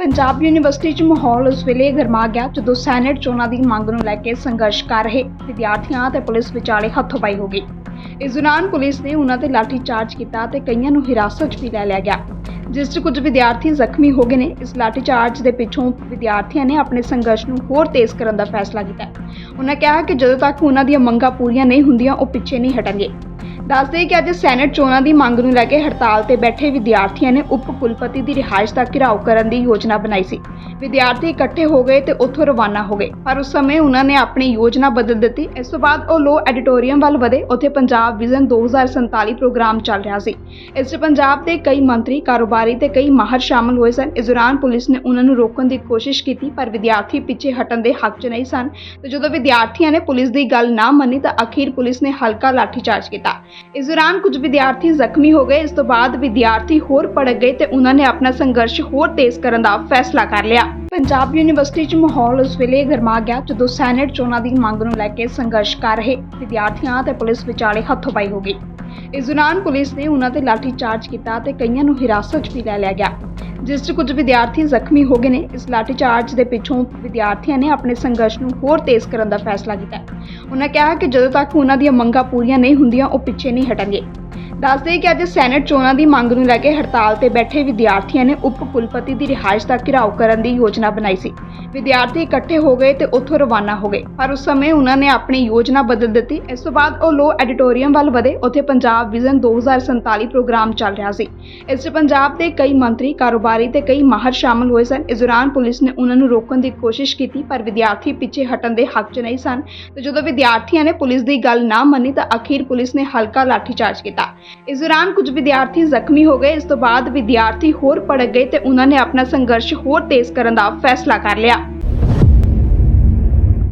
Punjab university 'ਚ ਮਾਹੌਲ ਉਸ ਵੇਲੇ ਗਰਮਾ ਗਿਆ ਜਦੋਂ ਸੈਨੇਟ ਚੋਣਾਂ ਦੀ ਮੰਗ ਨੂੰ ਲੈ ਕੇ ਸੰਘਰਸ਼ ਕਰ ਰਹੇ ਵਿਦਿਆਰਥੀਆਂ ਤੇ ਪੁਲਿਸ ਵਿਚਾਲੇ ਹੱਥੋਂ-ਪਾਈ ਹੋ ਗਈ। ਇਸ ਦੌਰਾਨ ਪੁਲਿਸ ਨੇ ਉਹਨਾਂ ਤੇ ਲਾਠੀਚਾਰਜ ਕੀਤਾ ਤੇ ਕਈਆਂ ਨੂੰ ਹਿਰਾਸਤ 'ਚ ਵੀ ਲੈ ਲਿਆ ਗਿਆ। ਜਿਸ 'ਚ ਕੁਝ ਵਿਦਿਆਰਥੀ ਜ਼ਖਮੀ ਹੋ ਗਏ ਨੇ। ਇਸ ਲਾਠੀਚਾਰਜ ਦੇ ਪਿੱਛੋਂ ਵਿਦਿਆਰਥੀਆਂ ਨੇ ਆਪਣੇ ਸੰਘਰਸ਼ ਨੂੰ ਹੋਰ ਤੇਜ਼ ਕਰਨ ਦਾ ਫੈਸਲਾ ਕੀਤਾ। ਉਹਨਾਂ ਕਿਹਾ ਕਿ ਜਦੋਂ ਤੱਕ ਉਹਨਾਂ ਦੀਆਂ ਮੰਗਾਂ ਪੂਰੀਆਂ ਨਹੀਂ ਹੁੰਦੀਆਂ, ਉਹ ਪਿੱਛੇ ਨਹੀਂ ਹਟਣਗੇ। ਦੱਸਦੇ ਕਿ ਅੱਜ ਸੈਨੇਟ ਚੋਣਾਂ ਦੀ ਮੰਗ ਨੂੰ ਲੈ ਕੇ ਹੜਤਾਲ ਤੇ ਬੈਠੇ ਵਿਦਿਆਰਥੀਆਂ ਨੇ ਉਪ ਕੁਲਪਤੀ ਦੀ ਰਿਹਾਇਸ਼ ਦਾ ਘਿਰਾਓ ਕਰਨ ਦੀ ਯੋਜਨਾ ਬਣਾਈ ਸੀ। ਵਿਦਿਆਰਥੀ ਇਕੱਠੇ ਹੋ ਗਏ ਤੇ ਉੱਥੋਂ ਰਵਾਨਾ ਹੋ ਗਏ। ਪਰ ਉਸ ਸਮੇਂ ਉਹਨਾਂ ਨੇ ਆਪਣੀ ਯੋਜਨਾ ਬਦਲ ਦਿੱਤੀ। ਇਸ ਤੋਂ ਬਾਅਦ ਉਹ ਲੋ ਐਡੀਟੋਰੀਅਮ ਵੱਲ ਵਧੇ। ਉੱਥੇ ਪੰਜਾਬ ਵਿਜ਼ਨ 2047 ਪ੍ਰੋਗਰਾਮ ਚੱਲ ਰਿਹਾ ਸੀ। ਇਸ 'ਚ ਪੰਜਾਬ ਦੇ ਕਈ ਮੰਤਰੀ, ਕਾਰੋਬਾਰੀ ਤੇ ਕਈ ਮਾਹਰ ਸ਼ਾਮਲ ਹੋਏ ਸਨ। ਇਸ ਦੌਰਾਨ ਪੁਲਿਸ ਨੇ ਉਹਨਾਂ ਨੂੰ ਰੋਕਣ ਦੀ ਕੋਸ਼ਿਸ਼ ਕੀਤੀ, ਪਰ ਵਿਦਿਆਰਥੀ ਪਿੱਛੇ ਹਟਣ ਦੇ ਹੱਕ 'ਚ ਨਹੀਂ ਸਨ। ਤੇ ਜਦੋਂ ਵਿਦਿਆਰਥੀਆਂ ਨੇ ਪੁਲਿਸ ਦੀ ਗੱਲ ਨਾ ਮੰਨੀ ਤਾਂ ਅਖੀਰ ਪੁਲਿਸ ਨੇ ਹਲਕਾ ਲਾਠੀਚਾਰਜ ਕੀਤਾ। ਇਸ ਦੌਰਾਨ ਕੁਝ ਵਿਦਿਆਰਥੀ ਜ਼ਖਮੀ ਹੋ ਗਏ। ਇਸ ਤੋਂ ਬਾਅਦ ਵਿਦਿਆਰਥੀ ਹੋਰ ਭੜਕ ਗਏ ਤੇ ਉਹਨਾਂ ਨੇ ਆਪਣਾ ਸੰਘਰਸ਼ ਹੋਰ ਤੇਜ਼ ਕਰਨ ਦਾ ਫੈਸਲਾ ਕਰ ਲਿਆ। ਪੰਜਾਬ ਯੂਨੀਵਰਸਿਟੀ 'ਚ ਮਾਹੌਲ ਉਸ ਵੇਲੇ ਗਰਮਾ ਗਿਆ ਜਦੋਂ ਸੈਨੇਟ ਚੋਣਾਂ ਦੀ ਮੰਗ ਨੂੰ ਲੈ ਕੇ ਸੰਘਰਸ਼ ਕਰ ਰਹੇ ਵਿਦਿਆਰਥੀਆਂ ਤੇ ਪੁਲਿਸ ਵਿਚਾਲੇ ਹੱਥੋਂ-ਪਾਈ ਹੋ ਗਈ। ਇਸ ਦੌਰਾਨ ਪੁਲਿਸ ਨੇ ਉਹਨਾਂ ਤੇ ਲਾਠੀਚਾਰਜ ਕੀਤਾ ਤੇ ਕਈਆਂ ਨੂੰ ਹਿਰਾਸਤ 'ਚ ਵੀ ਲੈ ਲਿਆ ਗਿਆ। ਜਿਸ 'ਚ ਕੁਝ ਵਿਦਿਆਰਥੀ ਜ਼ਖਮੀ ਹੋ ਗਏ ਨੇ, ਇਸ ਲਾਠੀਚਾਰਜ ਦੇ ਪਿੱਛੋਂ ਵਿਦਿਆਰਥੀਆਂ ਨੇ ਆਪਣੇ ਸੰਘਰਸ਼ ਨੂੰ ਹੋਰ ਤੇਜ਼ ਕਰਨ ਦਾ ਫੈਸਲਾ ਕੀਤਾ ਹੈ। ਉਹਨਾਂ ਕਿਹਾ ਕਿ ਜਦੋਂ ਤੱਕ ਉਹਨਾਂ ਦੀਆਂ ਮੰਗਾਂ ਪੂਰੀਆਂ ਨਹੀਂ ਹੁੰਦੀਆਂ, ਉਹ ਪਿੱਛੇ ਨਹੀਂ ਹਟਣਗੇ ਦੱਸਦੇ ਕਿ ਅੱਜ ਸੈਨੇਟ ਚੋਣਾਂ ਦੀ ਮੰਗ ਨੂੰ ਲੈ ਕੇ ਹੜਤਾਲ ਤੇ ਬੈਠੇ ਵਿਦਿਆਰਥੀਆਂ ਨੇ ਉਪ ਕੁਲਪਤੀ ਦੀ ਰਿਹਾਇਸ਼ ਦਾ ਘਿਰਾਓ ਕਰਨ ਦੀ ਯੋਜਨਾ ਬਣਾਈ ਸੀ। ਵਿਦਿਆਰਥੀ ਇਕੱਠੇ ਹੋ ਗਏ ਤੇ ਉੱਥੋਂ ਰਵਾਨਾ ਹੋ ਗਏ। ਪਰ ਉਸ ਸਮੇਂ ਉਹਨਾਂ ਨੇ ਆਪਣੀ ਯੋਜਨਾ ਬਦਲ ਦਿੱਤੀ। ਇਸ ਤੋਂ ਬਾਅਦ ਉਹ ਲੋ ਐਡੀਟੋਰੀਅਮ ਵੱਲ ਵਧੇ। ਉੱਥੇ ਪੰਜਾਬ ਵਿਜ਼ਨ 2047 ਪ੍ਰੋਗਰਾਮ ਚੱਲ ਰਿਹਾ ਸੀ। ਇਸ 'ਚ ਪੰਜਾਬ ਦੇ ਕਈ ਮੰਤਰੀ, ਕਾਰੋਬਾਰੀ ਤੇ ਕਈ ਮਾਹਰ ਸ਼ਾਮਲ ਹੋਏ ਸਨ। ਇਸ ਦੌਰਾਨ ਪੁਲਿਸ ਨੇ ਉਹਨਾਂ ਨੂੰ ਰੋਕਣ ਦੀ ਕੋਸ਼ਿਸ਼ ਕੀਤੀ, ਪਰ ਵਿਦਿਆਰਥੀ ਪਿੱਛੇ ਹਟਣ ਦੇ ਹੱਕ 'ਚ ਨਹੀਂ ਸਨ। ਤੇ ਜਦੋਂ ਵਿਦਿਆਰਥੀਆਂ ਨੇ ਪੁਲਿਸ ਦੀ ਗੱਲ ਨਾ ਮੰਨੀ ਤਾਂ ਅਖੀਰ ਪੁਲਿਸ ਨੇ ਹਲਕਾ ਲਾਠੀਚਾਰਜ ਕੀਤਾ। ਇਸ ਦੌਰਾਨ ਕੁਝ ਵਿਦਿਆਰਥੀ ਜ਼ਖਮੀ ਹੋ ਗਏ। ਇਸ ਤੋਂ ਬਾਅਦ ਵਿਦਿਆਰਥੀ ਹੋਰ ਭੜਕ ਗਏ ਤੇ ਉਹਨਾਂ ਨੇ ਆਪਣਾ ਸੰਘਰਸ਼ ਹੋਰ ਤੇਜ਼ ਕਰਨ ਦਾ ਫੈਸਲਾ ਕਰ ਲਿਆ।